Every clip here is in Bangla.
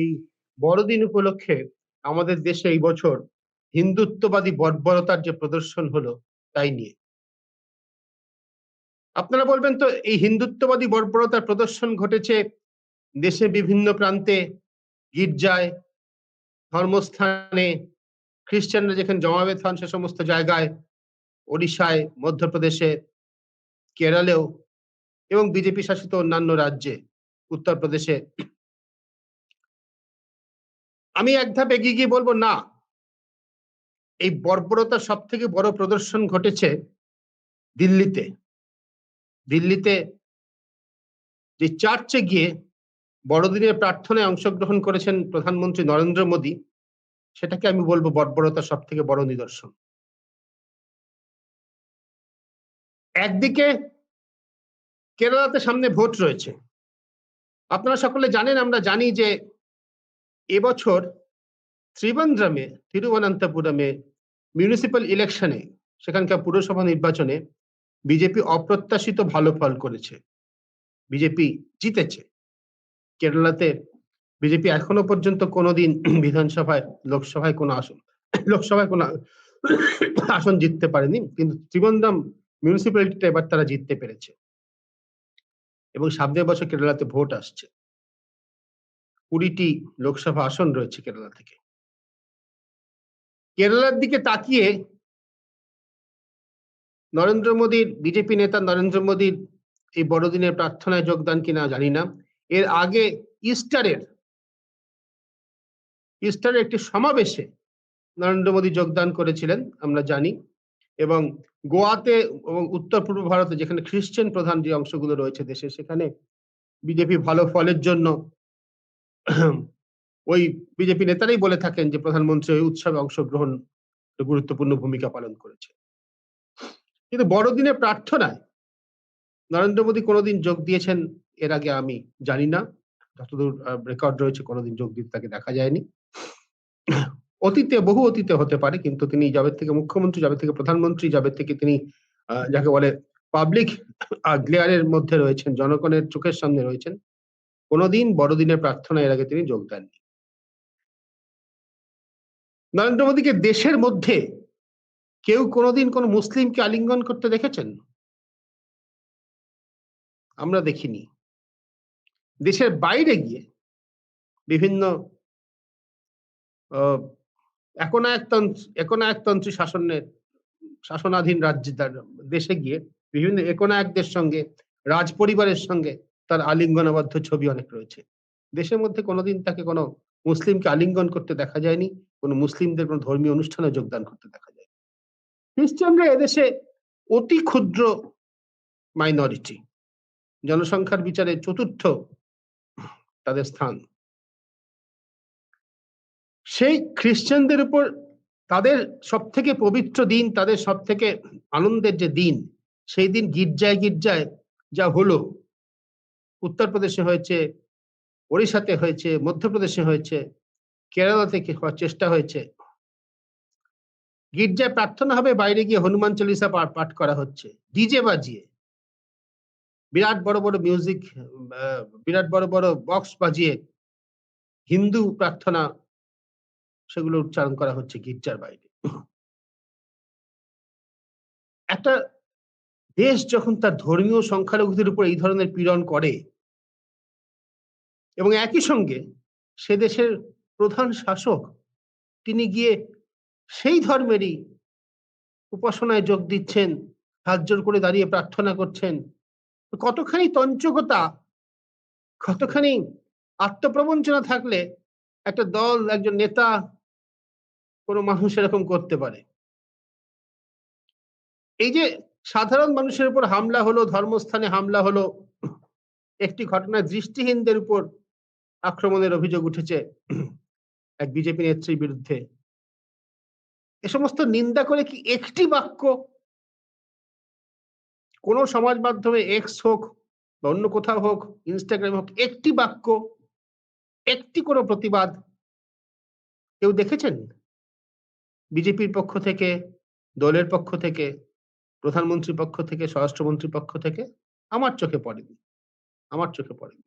এই বড়দিন উপলক্ষে আমাদের দেশে এই বছর হিন্দুত্ববাদী বর্বরতার যে প্রদর্শন হলো, তাই নিয়ে। আপনারা বলবেন তো এই হিন্দুত্ববাদী বর্বরতার প্রদর্শন ঘটেছে দেশে বিভিন্ন প্রান্তে, গির্জায়, ধর্মস্থানে, খ্রিস্টানরা যেখানে জমাবেত হন সে সমস্ত জায়গায়, ওড়িশায়, মধ্যপ্রদেশে, কেরালেও এবং বিজেপি শাসিত অন্যান্য রাজ্যে, উত্তরপ্রদেশে আমি এক ধাপ এগিয়ে গিয়ে বলব, না। এই বর্বরতার সব থেকে বড় প্রদর্শন ঘটেছে দিল্লিতে। দিল্লিতে যে চার্চে গিয়ে বড়দিনের প্রার্থনায় অংশগ্রহণ করেছেন প্রধানমন্ত্রী নরেন্দ্র মোদী, সেটাকে আমি বলব বর্বরতার সব থেকে বড় নিদর্শন। একদিকে কেরালাতে সামনে ভোট রয়েছে। আপনারা সকলে জানেন, আমরা জানি যে এবছর ত্রিবন্দ্রমে, তিরুবনন্তপুরমে মিউনিসিপ্যাল ইলেকশনে সেখানকার পুরসভা নির্বাচনে বিজেপি অপ্রত্যাশিত ভালো ফল করেছে। বিজেপি জিতেছে। কেরালাতে বিজেপি এখনও পর্যন্ত কোনোদিন বিধানসভায়, লোকসভায় কোনো আসন, লোকসভায় কোনো আসন জিততে পারেনি, কিন্তু ত্রিবন্দম মিউনিসিপ্যালিটিটা এবার তারা জিততে পেরেছে। এবং সামনের বছর কেরালাতে ভোট আসছে। কুড়িটি লোকসভা আসন রয়েছে কেরালা থেকে। কেরালার দিকে তাকিয়ে নরেন্দ্র মোদীর, বিজেপি নেতা নরেন্দ্র মোদীর এই বড়দিনের প্রার্থনায় যোগদান কিনা জানি না। এর আগে ইস্টারের ইস্টারের একটি সমাবেশে নরেন্দ্র মোদী যোগদান করেছিলেন, আমরা জানি। এবং গোয়াতে এবং উত্তর পূর্ব ভারতে যেখানে খ্রিস্টান প্রধান যে অংশগুলো রয়েছে দেশে, সেখানে বিজেপি ভালো ফলের জন্য ওই বিজেপি নেতারাই বলে থাকেন যে প্রধানমন্ত্রী ওই উৎসবে অংশগ্রহণ গুরুত্বপূর্ণ ভূমিকা পালন করেছে। কিন্তু বড়দিনের প্রার্থনায় নরেন্দ্র মোদী কোনোদিন যোগ দিয়েছেন এর আগে আমি জানি না। যতদূর রেকর্ড রয়েছে কোনোদিন যোগ দিতে তাকে দেখা যায়নি। অতীতে, বহু অতীতে হতে পারে, কিন্তু তিনি যাবে থেকে মুখ্যমন্ত্রী যাবে থেকে প্রধানমন্ত্রী যাবে থেকে তিনি যাকে বলে পাবলিক গ্লেয়ারের মধ্যে রয়েছেন, জনগণের চোখের সামনে রয়েছেন। কোনোদিন বড়দিনের প্রার্থনা এর আগে তিনি যোগ দেননি। নরেন্দ্র মোদীকে দেশের মধ্যে কেউ কোনোদিন কোন মুসলিমকে আলিঙ্গন করতে দেখেছেন? আমরা দেখিনি। দেশের বাইরে গিয়ে বিভিন্ন একনায়কতন্ত্র, একনায়কতন্ত্রী শাসনের, শাসনাধীন রাজ্যে দেশে গিয়ে বিভিন্ন একনায়কদের সঙ্গে রাজ পরিবারের সঙ্গে তার আলিঙ্গনাবদ্ধ ছবি অনেক রয়েছে। দেশের মধ্যে কোনোদিন তাকে কোনো মুসলিমকে আলিঙ্গন করতে দেখা যায়নি, কোনো মুসলিমদের কোনো ধর্মীয় অনুষ্ঠানে যোগদান করতে দেখা যায় খ্রিস্টানরা এদেশে অতি ক্ষুদ্র মাইনরিটি জনসংখ্যার বিচারে চতুর্থ তাদের স্থান। সেই খ্রিস্টানদের উপর তাদের সব থেকে পবিত্র দিন, তাদের সব থেকে আনন্দের যে দিন, সেই দিন গির্জায় গির্জায় যা হলো উত্তরপ্রদেশে হয়েছে, ওড়িশাতে হয়েছে, মধ্যপ্রদেশে হয়েছে, কেরালা থেকে হওয়ার চেষ্টা হয়েছে। গির্জায় প্রার্থনা হবে, বাইরে গিয়ে হনুমান চল্লিশা পাঠ করা হচ্ছে। ডিজে বাজিয়ে। বিরাট বড় বড় মিউজিক বিরাট বড় বড় বক্স বাজিয়ে হিন্দু প্রার্থনা সেগুলো উচ্চারণ করা হচ্ছে গির্জার বাইরে। একটা দেশ যখন তার ধর্মীয় সংখ্যালঘুদের উপর এই ধরনের পীড়ন করে এবং একই সঙ্গে সে দেশের প্রধান শাসক, তিনি গিয়ে সেই ধর্মেরই উপাসনায় যোগ দিচ্ছেন, হাত জোর করে দাঁড়িয়ে প্রার্থনা করছেন। কতখানি তঞ্চকতা, কতখানি আত্মপ্রবঞ্চনা থাকলে একটা দল, একজন নেতা কোনো মানুষ এরকম করতে পারে। এই যে সাধারণ মানুষের উপর হামলা হলো, ধর্মস্থানে হামলা হলো, একটি ঘটনায় দৃষ্টিহীনদের উপর আক্রমণের অভিযোগ উঠেছে এক বিজেপি নেত্রীর বিরুদ্ধে। এ সমস্ত নিন্দা করে কি একটি বাক্য কোন সমাজ মাধ্যমে এক্স হোক বা অন্য কোথাও হোক ইনস্টাগ্রাম হোক, একটি বাক্য, একটি কোনো প্রতিবাদ কেউ দেখেছেন? বিজেপির পক্ষ থেকে, দলের পক্ষ থেকে প্রধানমন্ত্রীর পক্ষ থেকে স্বরাষ্ট্রমন্ত্রী পক্ষ থেকে, আমার চোখে পড়েনি। আমার চোখে পড়েনি।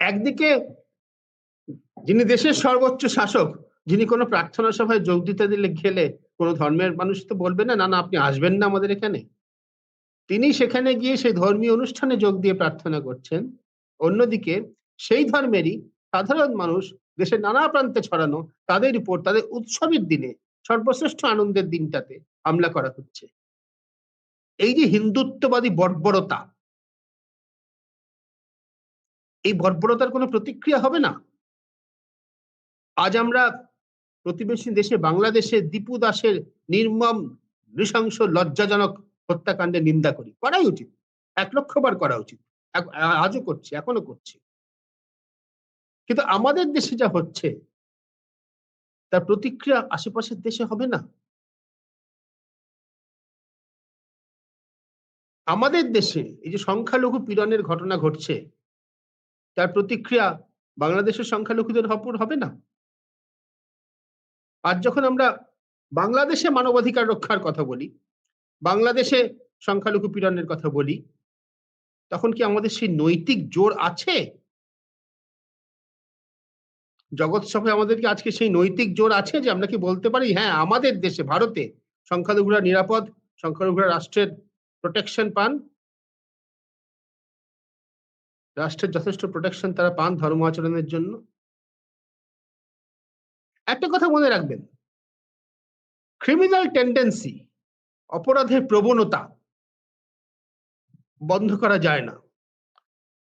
একদিকে যিনি দেশের সর্বোচ্চ শাসক, যিনি কোনো প্রার্থনা সভায় যোগ দিতে দিলে গেলে কোনো ধর্মের মানুষ তো বলবে না না, আপনি আসবেন না আমাদের এখানে। তিনি সেখানে গিয়ে সেই ধর্মীয় অনুষ্ঠানে যোগ দিয়ে প্রার্থনা করছেন। অন্যদিকে সেই ধর্মেরই সাধারণ মানুষ দেশের নানা প্রান্তে ছড়ানো, তাদের উপর, তাদের উৎসবের দিনে সর্বশ্রেষ্ঠ আনন্দের দিনটাতে হামলা করা হচ্ছে। এই যে হিন্দুত্ববাদী বর্বরতা, এই বর্বরতার কোনো প্রতিক্রিয়া হবে না? আজ আমরা প্রতিবেশী দেশে বাংলাদেশে দীপু দাসের নির্মম, নৃশংস, লজ্জাজনক হত্যাকাণ্ডে নিন্দা করি। করাই উচিত। এক লক্ষ বার করা উচিত। আজও করছি এখনও করছি। কিন্তু আমাদের দেশে যা হচ্ছে তার প্রতিক্রিয়া আশেপাশের দেশে হবে না? আমাদের দেশে এই যে সংখ্যালঘু পীড়নের ঘটনা ঘটছে, তার প্রতিক্রিয়া বাংলাদেশের সংখ্যালঘুদের হপর হবে না? আর যখন আমরা বাংলাদেশে মানবাধিকার রক্ষার কথা বলি, বাংলাদেশে সংখ্যালঘু পীড়নের কথা বলি, তখন কি আমাদের সেই নৈতিক জোর আছে? জগৎ সভায় আমাদের কি আজকে সেই নৈতিক জোর আছে যে আমরা কি বলতে পারি? হ্যাঁ আমাদের দেশে, ভারতে সংখ্যালঘুরা নিরাপদ, সংখ্যালঘুরা রাষ্ট্রের প্রোটেকশন পান। রাষ্ট্রের যথেষ্ট প্রোটেকশন তারা পান ধর্ম আচরণের জন্য। একটা কথা মনে রাখবেন ক্রিমিনাল টেন্ডেন্সি অপরাধের প্রবণতা বন্ধ করা যায় না।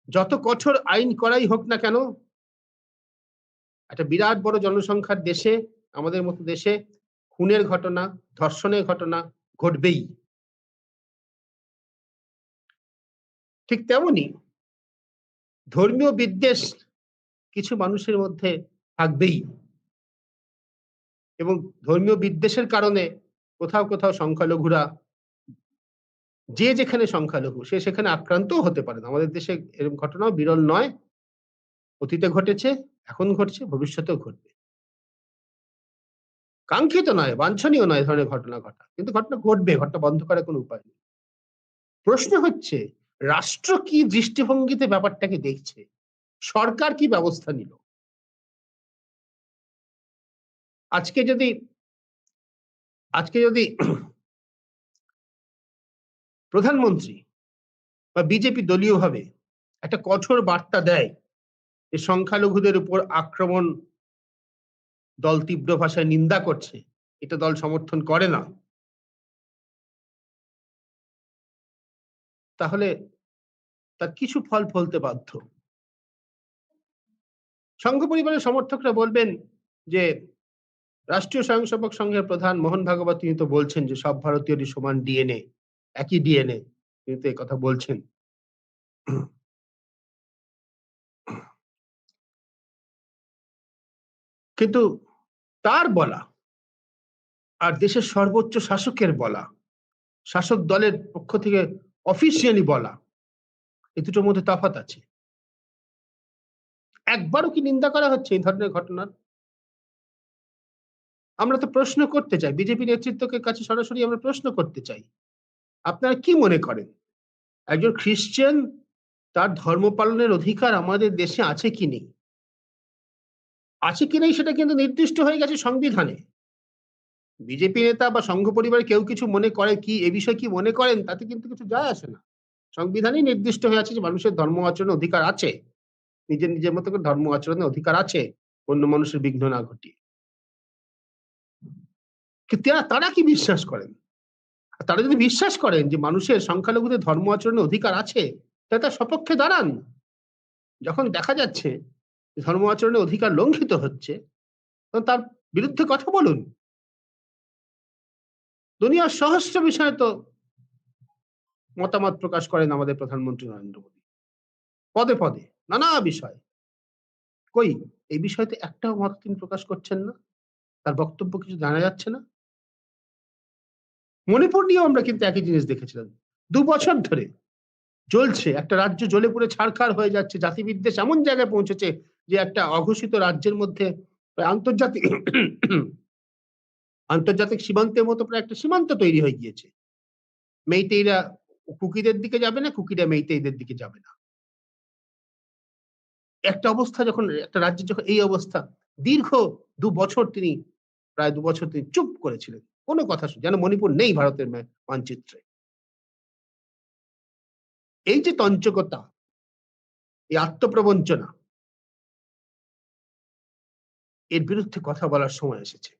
যত কঠোর আইন করাই হোক না কেন একটা বিরাট বড় জনসংখ্যার দেশে, আমাদের মতো দেশে খুনের ঘটনা, ধর্ষণের ঘটনা ঘটবেই। ঠিক তেমনি ধর্মীয় বিদ্বেষ কিছু মানুষের মধ্যে থাকবেই। এবং ধর্মীয় বিদ্বেষের কারণে কোথাও কোথাও সংখ্যালঘুরা যে যেখানে সংখ্যালঘু, সে সেখানে আক্রান্তও হতে পারে আমাদের দেশে এরকম ঘটনাও বিরল নয়। অতীতে ঘটেছে। এখন ঘটছে, ভবিষ্যতেও ঘটবে। কাঙ্ক্ষিত নয়, বাঞ্ছনীয় নয় ধরনের ঘটনা ঘটা। কিন্তু ঘটনা ঘটবে, ঘটনা বন্ধ করার কোনো উপায় নেই। প্রশ্ন হচ্ছে, রাষ্ট্র কি দৃষ্টিভঙ্গিতে ব্যাপারটাকে দেখছে? সরকার কি ব্যবস্থা নিল? আজকে যদি আজকে যদি প্রধানমন্ত্রী বা বিজেপি দলীয়ভাবে একটা কঠোর বার্তা দেয় যে সংখ্যালঘুদের উপর আক্রমণ দল তীব্র ভাষায় নিন্দা করছে, এটা দল সমর্থন করে না। তাহলে তার কিছু ফল ফলতে বাধ্য। সংঘ পরিবারের সমর্থকরা বলবেন যে, রাষ্ট্রীয় স্বয়ংসেবক সংঘের প্রধান মোহন ভাগবত তিনি তো বলছেন যে, সব ভারতীয়রই সমান ডিএনএ, একই ডিএনএ, তিনি তো কথা বলছেন। কিন্তু তার বলা আর দেশের সর্বোচ্চ শাসকের বলা, শাসক দলের পক্ষ থেকে অফিসিয়ালি বলা, এই দুটোর মধ্যে তফাৎ আছে। একবারও কি নিন্দা করা হচ্ছে এই ধরনের ঘটনার? আমরা তো প্রশ্ন করতে চাই, বিজেপি নেতৃত্বকে কাছে সরাসরি আমরা প্রশ্ন করতে চাই। আপনারা কি মনে করেন? একজন খ্রিস্টান তার ধর্ম পালনের অধিকার আমাদের দেশে আছে কি নেই? আছে কি নেই সেটা কিন্তু নির্দিষ্ট হয়ে গেছে সংবিধানে। বিজেপি নেতা বা সংঘ পরিবার কেউ কিছু মনে করে কি, এ বিষয়ে কি মনে করেন, তাতে কিন্তু কিছু যায় আসে না। সংবিধানেই নির্দিষ্ট হয়ে আছে যে মানুষের ধর্ম আচরণের অধিকার আছে। নিজের নিজের মতো করে ধর্ম আচরণের অধিকার আছে, অন্য মানুষের বিঘ্ন না ঘটিয়ে। তারা- তারা কি বিশ্বাস করেন? তারা যদি বিশ্বাস করেন যে মানুষের সংখ্যালঘুদের ধর্ম আচরণের অধিকার আছে, তাহলে তার সপক্ষে দাঁড়ান। যখন দেখা যাচ্ছে ধর্ম আচরণের অধিকার লঙ্ঘিত হচ্ছে তার বিরুদ্ধে কথা বলুন। দুনিয়ার সহস্র বিষয়ে তো মতামত প্রকাশ করেন আমাদের প্রধানমন্ত্রী নরেন্দ্র মোদী। পদে পদে, নানা বিষয়। কই, এই বিষয়তে একটাও মত তিনি প্রকাশ করছেন না, তার বক্তব্য কিছু জানা যাচ্ছে না। মণিপুর নিয়েও আমরা কিন্তু একই জিনিস দেখেছিলাম। দু বছর ধরে জ্বলছে, একটা রাজ্য জ্বলে পুড়ে ছাড়খাড় হয়ে যাচ্ছে, জাতিবিদ্বেষ এমন জায়গায় পৌঁছেছে যে একটা অঘোষিত রাজ্যের মধ্যে আন্তর্জাতিক আন্তর্জাতিক সীমান্তের মতো প্রায় একটা সীমান্ত তৈরি হয়ে গিয়েছে। মেইতেইরা কুকিদের দিকে যাবে না, কুকিরা মেইতেইদের দিকে যাবে না। একটা অবস্থা যখন, একটা রাজ্যের যখন এই অবস্থা, দীর্ঘ দু বছর তিনি, প্রায় দু বছর তিনি চুপ করেছিলেন। কোনো কথা যেন মণিপুর নেই ভারতের মানচিত্রে। এই যে তঞ্চকতা, এই আত্মপ্রবঞ্চনা এর বিরুদ্ধে কথা বলার সময় এসেছে।